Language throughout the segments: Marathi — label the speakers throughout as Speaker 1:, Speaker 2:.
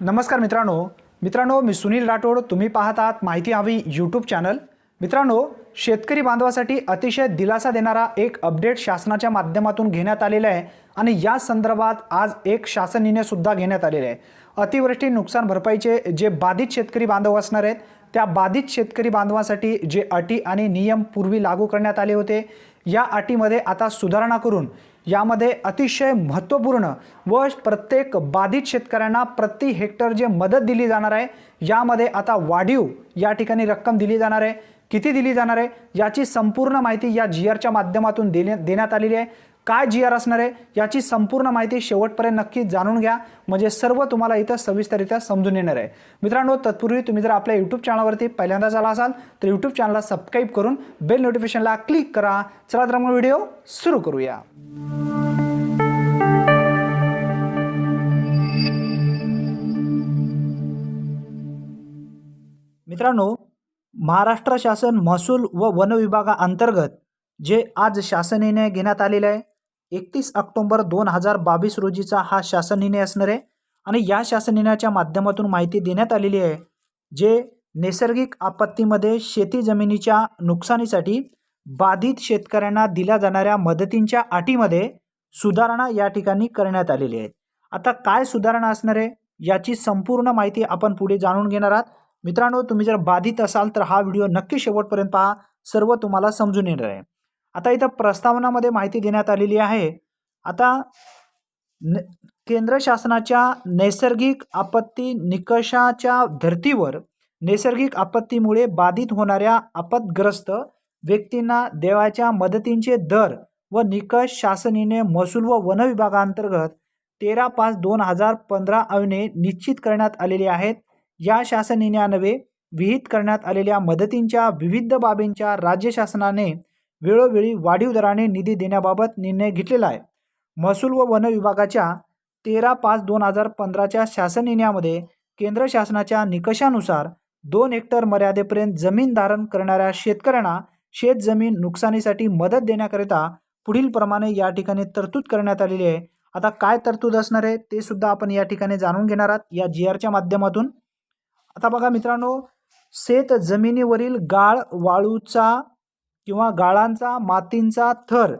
Speaker 1: नमस्कार मित्रांनो. मित्रांनो मी सुनील राठोड. तुम्ही पाहत आहात माहिती हवी यूट्यूब चॅनल मित्रांनो शेतकरी बांधवासाठी अतिशय दिलासा देणारा एक अपडेट शासनाच्या माध्यमातून घेण्यात आलेला आहे आणि या संदर्भात आज एक शासन निर्णयसुद्धा घेण्यात आलेला आहे. अतिवृष्टी नुकसान भरपाईचे जे बाधित शेतकरी बांधव असणार आहेत त्या बाधित शेतकरी बांधवांसाठी जे अटी आणि नियम पूर्वी लागू करण्यात आले होते या अटीमध्ये आता सुधारणा करून यामध्ये अतिशय महत्त्वपूर्ण व प्रत्येक बाधित शेतकऱ्यांना प्रति हेक्टर जे मदत दिली जाणार आहे यामध्ये आता वाढीव या ठिकाणी रक्कम दिली जाणार आहे. किती दिली जाणार आहे? याची संपूर्ण माहिती या जी आरच्या माध्यमातून देण्या देण्यात आलेली आहे. काय जी आर असणार आहे? याची संपूर्ण माहिती शेवटपर्यंत नक्की जाणून घ्या. म्हणजे सर्व तुम्हाला इथं सविस्तररित्या समजून येणार आहे. मित्रांनो तत्पूर्वी तुम्ही जर आपल्या यूट्यूब चॅनलवरती पहिल्यांदा झाला असाल तर यूट्यूब चॅनलला सबस्क्राईब करून बेल नोटिफिकेशनला क्लिक करा. चला तर मग व्हिडिओ सुरू करूया. मित्रांनो महाराष्ट्र शासन महसूल व वन विभागाअंतर्गत जे आज शासन निर्णय घेण्यात आलेला आहे एकतीस ऑक्टोंबर दोन हजार बावीस रोजीचा हा शासन निर्णय असणार आहे आणि या शासन निर्णयाच्या माध्यमातून माहिती देण्यात आलेली आहे जे नैसर्गिक आपत्तीमध्ये शेती जमिनीच्या नुकसानीसाठी बाधित शेतकऱ्यांना दिल्या जाणाऱ्या मदतींच्या अटीमध्ये सुधारणा या ठिकाणी करण्यात आलेली आहे. आता काय सुधारणा असणार आहे याची संपूर्ण माहिती आपण पुढे जाणून घेणार आहात. मित्रांनो तुम्ही जर बाधित असाल तर हा व्हिडिओ नक्की शेवटपर्यंत पहा. सर्व तुम्हाला समजून येणार आहे. आता इथं प्रस्तावनामध्ये माहिती देण्यात आलेली आहे. आता न केंद्र शासनाच्या नैसर्गिक आपत्ती निकषाच्या धर्तीवर नैसर्गिक आपत्तीमुळे बाधित होणाऱ्या आपतग्रस्त व्यक्तींना देवाच्या मदतींचे दर व निकष शासनीने महसूल व वन विभागांतर्गत तेरा पाच दोन हजार पंधरा अवने निश्चित करण्यात आलेले आहेत. या शासन विहित करण्यात आलेल्या मदतींच्या विविध बाबींच्या राज्य शासनाने वेळोवेळी वाढीव दराने निधी देण्याबाबत निर्णय घेतलेला आहे. महसूल व वन विभागाच्या तेरा पाच दोन हजार पंधराच्या शासन निर्णयामध्ये केंद्र शासनाच्या निकषानुसार दोन हेक्टर मर्यादेपर्यंत जमीन धारण करणाऱ्या शेतकऱ्यांना शेतजमीन नुकसानीसाठी मदत देण्याकरिता पुढील प्रमाणे या ठिकाणी तरतूद करण्यात आलेली आहे. आता काय तरतूद असणार आहे ते सुद्धा आपण या ठिकाणी जाणून घेणार आहात. या जी आरच्या माध्यमातून आता बघा मित्रांनो शेत जमिनीवरील गाळ वाळूचा किंवा गाळांचा मातींचा थर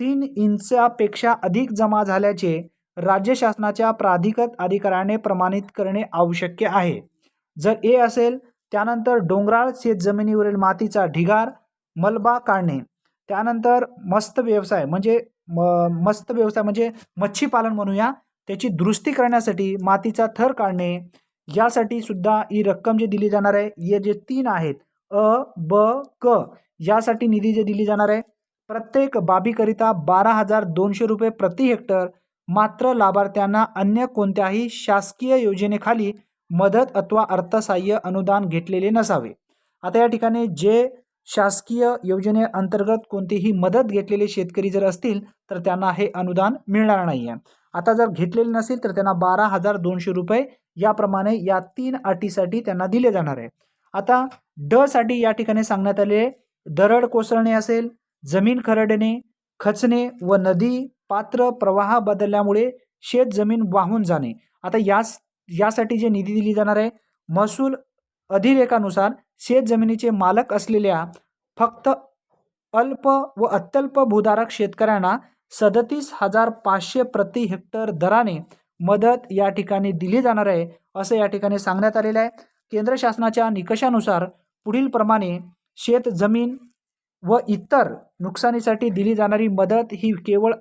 Speaker 1: तीन इंचापेक्षा अधिक जमा झाल्याचे राज्य शासनाच्या प्राधिकृत अधिकाऱ्याने प्रमाणित करणे आवश्यक आहे. जर ए असेल त्यानंतर डोंगराळ शेत जमिनीवरील मातीचा ढिगार मलबा काढणे त्यानंतर मस्त व्यवसाय म्हणजे म मस्त व्यवसाय म्हणजे मच्छीपालन म्हणूया त्याची दुरुस्ती करण्यासाठी मातीचा थर काढणे यासाठी सुद्धा ही रक्कम जी दिली जाणार आहे हे जे तीन आहेत अ ब क यासाठी निधी जे दिली जाणार आहे प्रत्येक बाबीकरिता बारा हजार दोनशे रुपये प्रति हेक्टर मात्र लाभार्थ्यांना अन्य कोणत्याही शासकीय योजनेखाली मदत अथवा अर्थसहाय्य अनुदान घेतलेले नसावे. आता या ठिकाणी जे शासकीय योजनेअंतर्गत कोणतीही मदत घेतलेले शेतकरी जर असतील तर त्यांना हे अनुदान मिळणार नाही आहे आता जर घेतलेले नसेल तर त्यांना बारा हजार दोनशे रुपये याप्रमाणे या तीन अटीसाठी त्यांना दिले जाणार आहे. आता ड साठी या ठिकाणी सांगण्यात आले दरड कोसळणे असेल जमीन खरडणे खचणे व नदी पात्र प्रवाह बदलल्यामुळे शेत जमीन वाहून जाणे. आता यास यासाठी जे निधी दिली जाणार आहे महसूल अधिलेखानुसार शेत जमिनीचे मालक असलेल्या फक्त अल्प व अत्यल्प भूधारक शेतकऱ्यांना सदतीस हजार पाचशे प्रति हेक्टर दराने मदत या ठिकाणी दिली जाणार आहे असं या ठिकाणी सांगण्यात आलेलं आहे. केंद्र शासनाच्या निकषानुसार पुढील प्रमाणे शेत जमीन व इतर नुकसानीसाठी दिली जाणारी मदत ही केवळ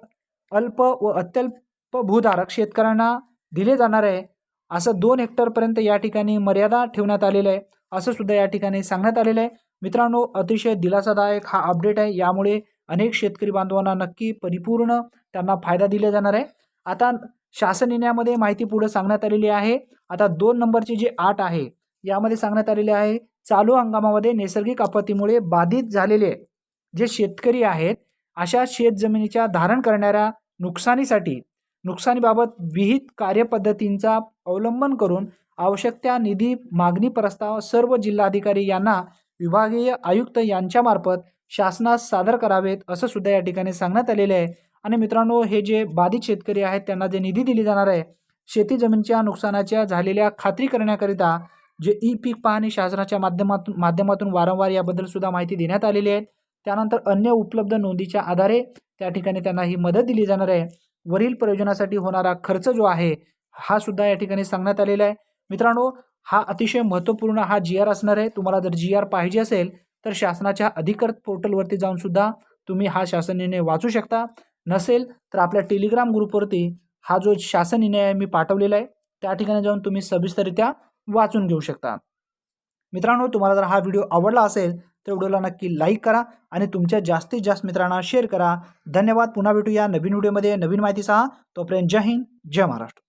Speaker 1: अल्प व अत्यल्प भूधारक शेतकऱ्यांना दिले जाणार आहे असं दोन हेक्टरपर्यंत या ठिकाणी मर्यादा ठेवण्यात आलेलं आहे असं सुद्धा या ठिकाणी सांगण्यात आलेलं आहे. मित्रांनो अतिशय दिलासादायक हा अपडेट आहे यामुळे अनेक शेतकरी बांधवांना नक्की परिपूर्ण त्यांना फायदा दिला जाणार आहे. आता शासन निर्णयामध्ये माहिती पुढे सांगण्यात आलेली आहे. आता दोन नंबरची जी आठ आहे यामध्ये सांगण्यात आलेले आहे चालू हंगामामध्ये नैसर्गिक आपत्तीमुळे बाधित झालेले जे शेतकरी आहेत अशा शेत जमिनीच्या धारण करणाऱ्या नुकसानीसाठी नुकसानीबाबत विहित कार्यपद्धतींचा अवलंबन करून आवश्यक त्या निधी मागणी प्रस्ताव सर्व जिल्हाधिकारी यांना विभागीय आयुक्त यांच्यामार्फत शासनास सादर करावेत असं सुद्धा या ठिकाणी सांगण्यात आलेलं आहे. आणि मित्रांनो हे जे बाधित शेतकरी आहेत त्यांना जे निधी दिली जाणार आहे शेती जमीनच्या नुकसानाच्या झालेल्या खात्री करण्याकरिता जे ई पीक पाहणी शासनाच्या माध्यमातून माध्यमातून वारंवार याबद्दल सुद्धा माहिती देण्यात आलेली आहे. त्यानंतर अन्य उपलब्ध नोंदीच्या आधारे त्या ठिकाणी त्यांना ही मदत दिली जाणार आहे. वरील प्रयोजनासाठी होणारा खर्च जो आहे हा सुद्धा या ठिकाणी सांगण्यात आलेला आहे. मित्रांनो हा अतिशय महत्त्वपूर्ण हा जी आर असणार आहे. तुम्हाला जर जी आर पाहिजे असेल तर शासनाच्या अधिकृत पोर्टलवरती जाऊन सुद्धा तुम्ही हा शासन निर्णय वाचू शकता. नसेल तर आपल्या टेलिग्राम ग्रुपवरती हा जो शासन निर्णय आहे मी पाठवलेला आहे त्या ठिकाणी जाऊन तुम्ही सविस्तररित्या वाचून घेऊ शकता. मित्रांनो तुम्हाला जर हा व्हिडिओ आवडला असेल तर व्हिडिओला नक्की लाईक करा आणि तुमच्या जास्तीत जास्त मित्रांना शेअर करा. धन्यवाद. पुन्हा भेटूया नवीन व्हिडिओमध्ये नवीन माहितीसह. तोपर्यंत जय हिंद जय महाराष्ट्र.